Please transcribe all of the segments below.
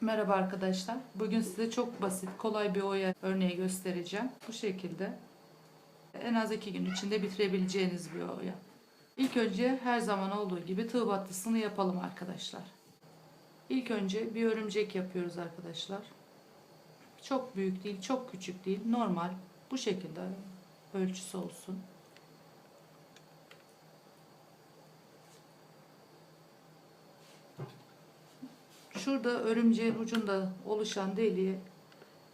Merhaba arkadaşlar. Bugün size çok basit, kolay bir oya örneği göstereceğim. Bu şekilde en az iki gün içinde bitirebileceğiniz bir oya. İlk önce her zaman olduğu gibi tığ battısını yapalım arkadaşlar. İlk önce bir örümcek yapıyoruz arkadaşlar. Çok büyük değil, çok küçük değil, normal. Bu şekilde ölçüsü olsun. Şurada örümceğin ucunda oluşan deliği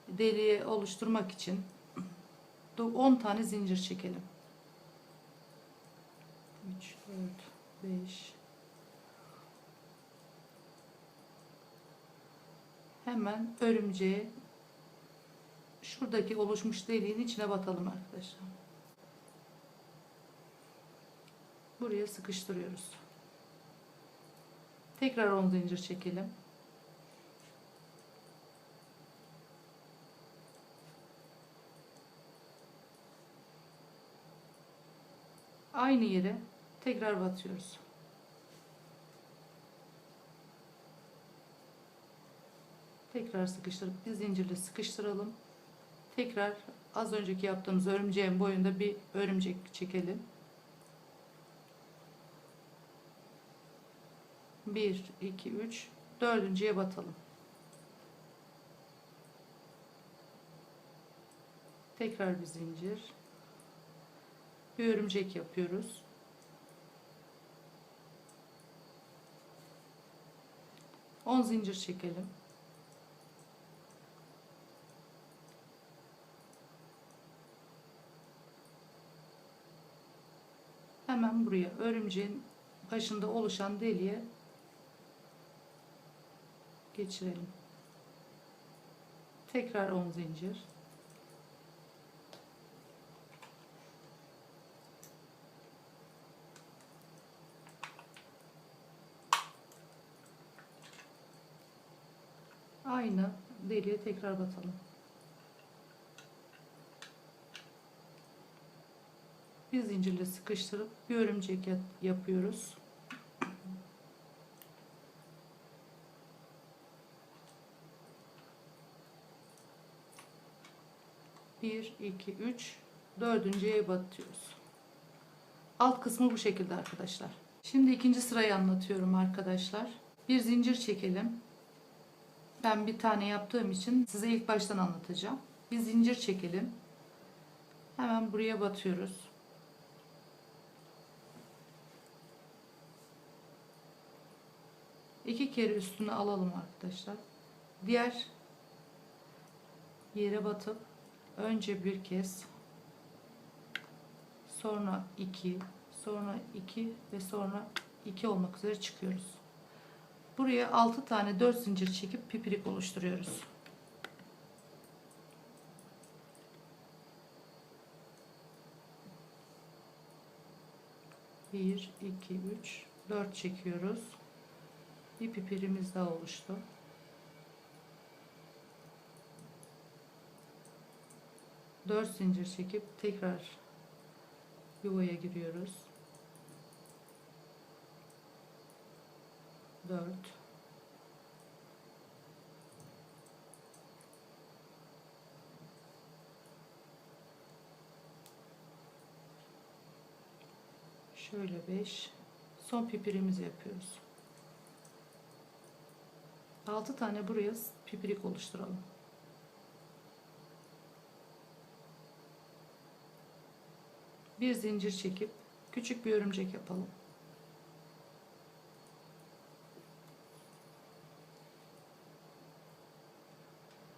deliği oluşturmak için 10 tane zincir çekelim. 3 4 5 Hemen örümceği şuradaki oluşmuş deliğin içine batalım arkadaşlar. Buraya sıkıştırıyoruz. Tekrar 10 zincir çekelim. Aynı yere tekrar batıyoruz. Tekrar sıkıştırıp bir zincirle sıkıştıralım. Tekrar az önceki yaptığımız örümceğin boyunda bir örümcek çekelim. 1 2 3 dördüncüye batalım. Tekrar bir zincir bir örümcek yapıyoruz. On zincir çekelim. Hemen buraya örümceğin başında oluşan deliğe geçirelim. Tekrar 10 zincir. Aynı deliğe tekrar batalım. Bir zincirle sıkıştırıp bir örümcek yapıyoruz. Bir, iki, üç, dördüncüye batıyoruz. Alt kısmı bu şekilde arkadaşlar. Şimdi ikinci sırayı anlatıyorum arkadaşlar. Bir zincir çekelim. Ben bir tane yaptığım için size ilk baştan anlatacağım. Bir zincir çekelim. Hemen buraya batıyoruz. İki kere üstüne alalım arkadaşlar. Diğer yere batıp önce bir kez sonra iki sonra iki ve sonra iki olmak üzere çıkıyoruz. Buraya 6 tane 4 zincir çekip pipirik oluşturuyoruz. Bir, iki, üç, dört çekiyoruz. Bir pipirimiz daha oluştu. Dört zincir çekip tekrar yuvaya giriyoruz. 4 şöyle 5 son pipirimizi yapıyoruz. 6 tane buraya pipirik oluşturalım. Bir zincir çekip küçük bir örümcek yapalım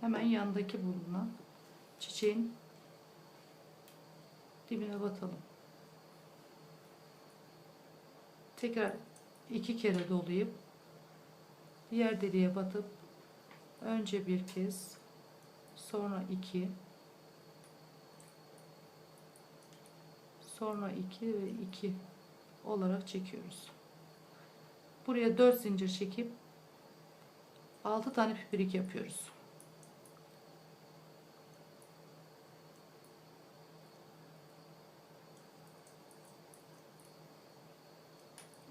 hemen yandaki bulunan çiçeğin dibine batalım. Tekrar iki kere dolayıp diğer deliğe batıp önce bir kez sonra iki sonra iki ve iki olarak çekiyoruz. Buraya dört zincir çekip altı tane pipirik yapıyoruz.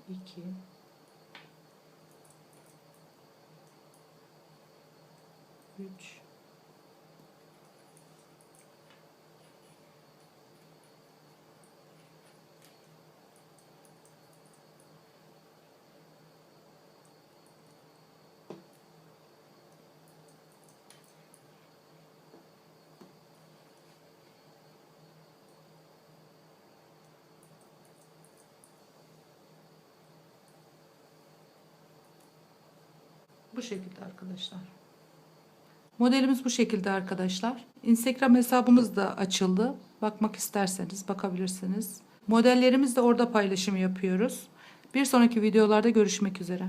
2 3 Bu şekilde arkadaşlar. Modelimiz bu şekilde arkadaşlar. Instagram hesabımız da açıldı. Bakmak isterseniz bakabilirsiniz. Modellerimiz de orada paylaşım yapıyoruz. Bir sonraki videolarda görüşmek üzere.